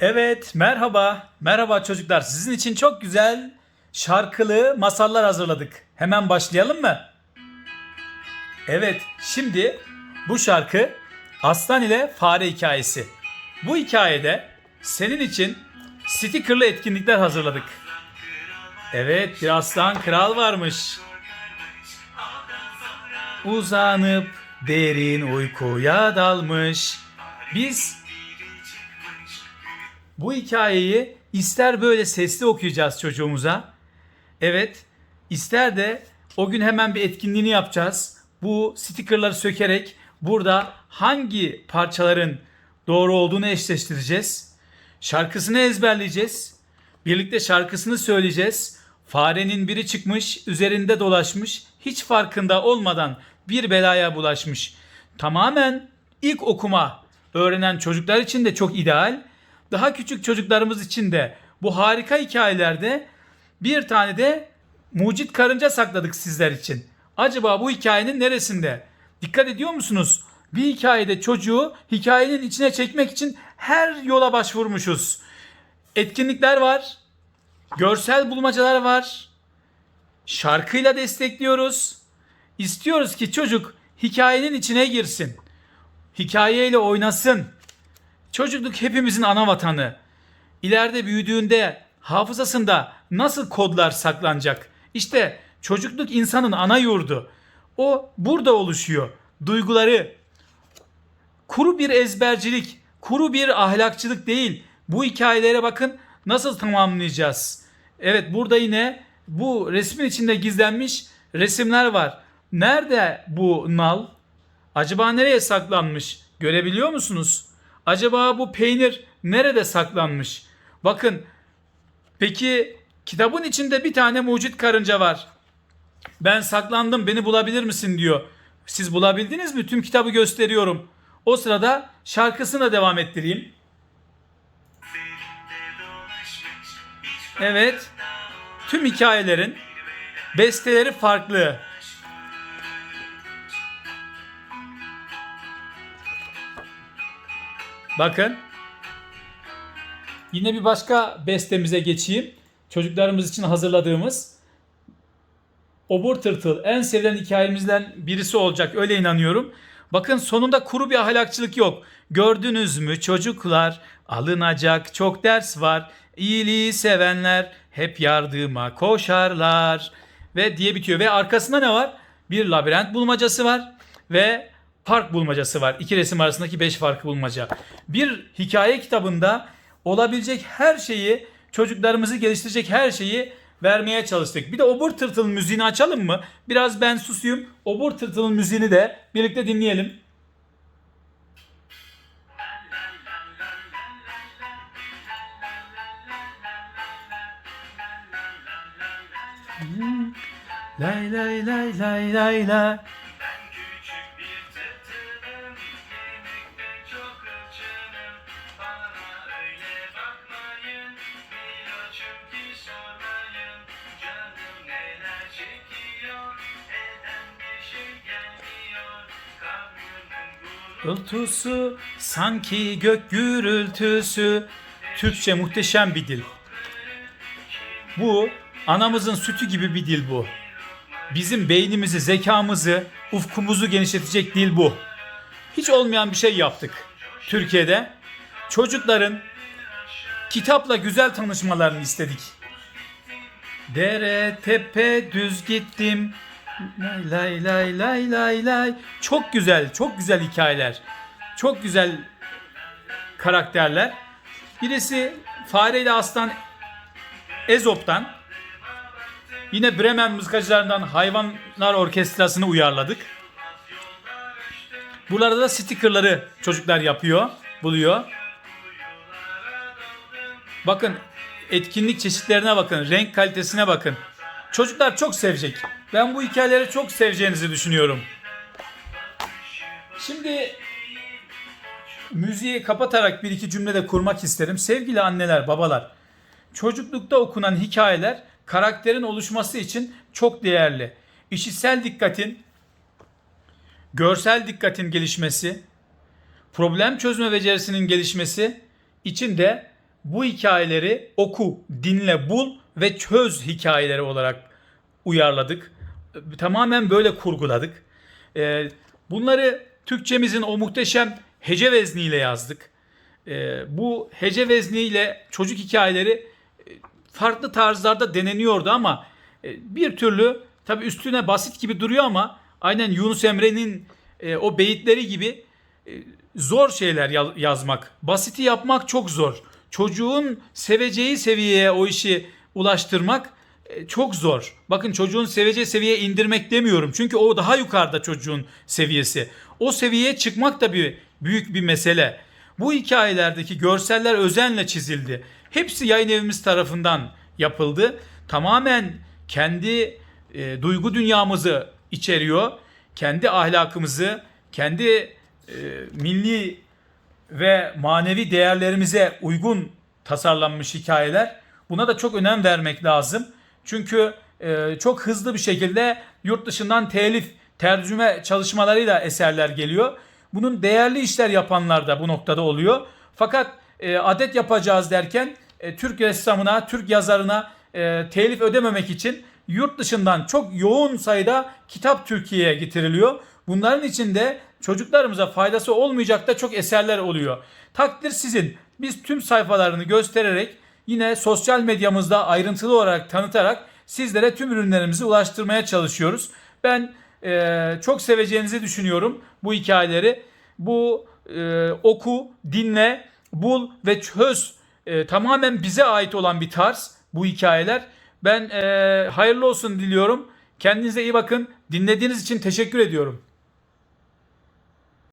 Evet, merhaba. Merhaba çocuklar. Sizin için çok güzel şarkılı masallar hazırladık. Hemen başlayalım mı? Evet, şimdi bu şarkı Aslan ile Fare hikayesi. Bu hikayede senin için stickerlı etkinlikler hazırladık. Evet, bir aslan kral varmış. Uzanıp derin uykuya dalmış. Biz bu hikayeyi ister böyle sesli okuyacağız çocuğumuza. Evet, ister de o gün hemen bir etkinliğini yapacağız. Bu stickerları sökerek burada hangi parçaların doğru olduğunu eşleştireceğiz. Şarkısını ezberleyeceğiz. Birlikte şarkısını söyleyeceğiz. Farenin biri çıkmış, üzerinde dolaşmış, hiç farkında olmadan bir belaya bulaşmış. Tamamen ilk okuma öğrenen çocuklar için de çok ideal. Daha küçük çocuklarımız için de bu harika hikayelerde bir tane de mucit karınca sakladık sizler için. Acaba bu hikayenin neresinde? Dikkat ediyor musunuz? Bir hikayede çocuğu hikayenin içine çekmek için her yola başvurmuşuz. Etkinlikler var. Görsel bulmacalar var. Şarkıyla destekliyoruz. İstiyoruz ki çocuk hikayenin içine girsin. Hikayeyle oynasın. Çocukluk hepimizin ana vatanı. İleride büyüdüğünde hafızasında nasıl kodlar saklanacak? İşte çocukluk insanın ana yurdu. O burada oluşuyor. Duyguları, kuru bir ezbercilik, kuru bir ahlakçılık değil. Bu hikayelere bakın nasıl tamamlayacağız. Evet burada yine bu resmin içinde gizlenmiş resimler var. Nerede bu nal? Acaba nereye saklanmış? Görebiliyor musunuz? Acaba bu peynir nerede saklanmış? Bakın peki kitabın içinde bir tane mucit karınca var. Ben saklandım beni bulabilir misin diyor. Siz bulabildiniz mi? Tüm kitabı gösteriyorum. O sırada şarkısına devam ettireyim. Evet. Tüm hikayelerin besteleri farklı. Bakın. Yine bir başka bestemize geçeyim. Çocuklarımız için hazırladığımız Obur Tırtıl en sevilen hikayemizden birisi olacak öyle inanıyorum. Bakın sonunda kuru bir ahlakçılık yok. Gördünüz mü çocuklar alınacak çok ders var. İyiliği sevenler hep yardıma koşarlar. Ve diye bitiyor. Ve arkasında ne var? Bir labirent bulmacası var. Ve fark bulmacası var. İki resim arasındaki beş farkı bulmaca. Bir hikaye kitabında olabilecek her şeyi, çocuklarımızı geliştirecek her şeyi vermeye çalıştık. Bir de Obur Tırtıl'ın müziğini açalım mı? Biraz ben susayım. Obur Tırtıl'ın müziğini de birlikte dinleyelim. Lay lay lay lay lay lay. Gürültüsü sanki gök gürültüsü. Türkçe muhteşem bir dil. Bu anamızın sütü gibi bir dil bu. Bizim beynimizi, zekamızı, ufkumuzu genişletecek dil bu. Hiç olmayan bir şey yaptık. Türkiye'de çocukların kitapla güzel tanışmalarını istedik. Dere tepe düz gittim. Lay lay lay lay lay lay. Çok güzel, çok güzel hikayeler. Çok güzel karakterler. Birisi Fare ile Aslan Ezop'tan. Yine Bremen mızıkacılarından Hayvanlar Orkestrası'nı uyarladık. Buralarda da stickerları çocuklar yapıyor, buluyor. Bakın etkinlik çeşitlerine bakın, renk kalitesine bakın. Çocuklar çok sevecek. Ben bu hikayeleri çok seveceğinizi düşünüyorum. Şimdi müziği kapatarak bir iki cümle de kurmak isterim. Sevgili anneler, babalar. Çocuklukta okunan hikayeler karakterin oluşması için çok değerli. İşitsel dikkatin, görsel dikkatin gelişmesi, problem çözme becerisinin gelişmesi için de bu hikayeleri oku, dinle, bul ve çöz hikayeleri olarak uyarladık. Tamamen böyle kurguladık. Ee, bunları Türkçemizin o muhteşem hece vezniyle yazdık. Ee, bu hece vezniyle çocuk hikayeleri e, farklı tarzlarda deneniyordu ama e, bir türlü tabi üstüne basit gibi duruyor ama aynen Yunus Emre'nin e, o beyitleri gibi e, zor şeyler ya- yazmak. Basiti yapmak çok zor. Çocuğun seveceği seviyeye o işi ulaştırmak e, çok zor. Bakın çocuğun seveceği seviyeye indirmek demiyorum. Çünkü o daha yukarıda çocuğun seviyesi. O seviyeye çıkmak da bir büyük bir mesele. Bu hikayelerdeki görseller özenle çizildi. Hepsi yayın evimiz tarafından yapıldı. Tamamen kendi e, duygu dünyamızı içeriyor. Kendi ahlakımızı, kendi e, milli ve manevi değerlerimize uygun tasarlanmış hikayeler. Buna da çok önem vermek lazım. Çünkü e, çok hızlı bir şekilde yurt dışından telif, tercüme çalışmalarıyla eserler geliyor. Bunun değerli işler yapanlar da bu noktada oluyor. Fakat e, adet yapacağız derken e, Türk ressamına, Türk yazarına e, telif ödememek için yurt dışından çok yoğun sayıda kitap Türkiye'ye getiriliyor. Bunların içinde çocuklarımıza faydası olmayacak da çok eserler oluyor. Takdir sizin. Biz tüm sayfalarını göstererek yine sosyal medyamızda ayrıntılı olarak tanıtarak sizlere tüm ürünlerimizi ulaştırmaya çalışıyoruz. Ben e, çok seveceğinizi düşünüyorum bu hikayeleri. Bu e, oku, dinle, bul ve çöz e, tamamen bize ait olan bir tarz bu hikayeler. Ben e, hayırlı olsun diliyorum. Kendinize iyi bakın. Dinlediğiniz için teşekkür ediyorum.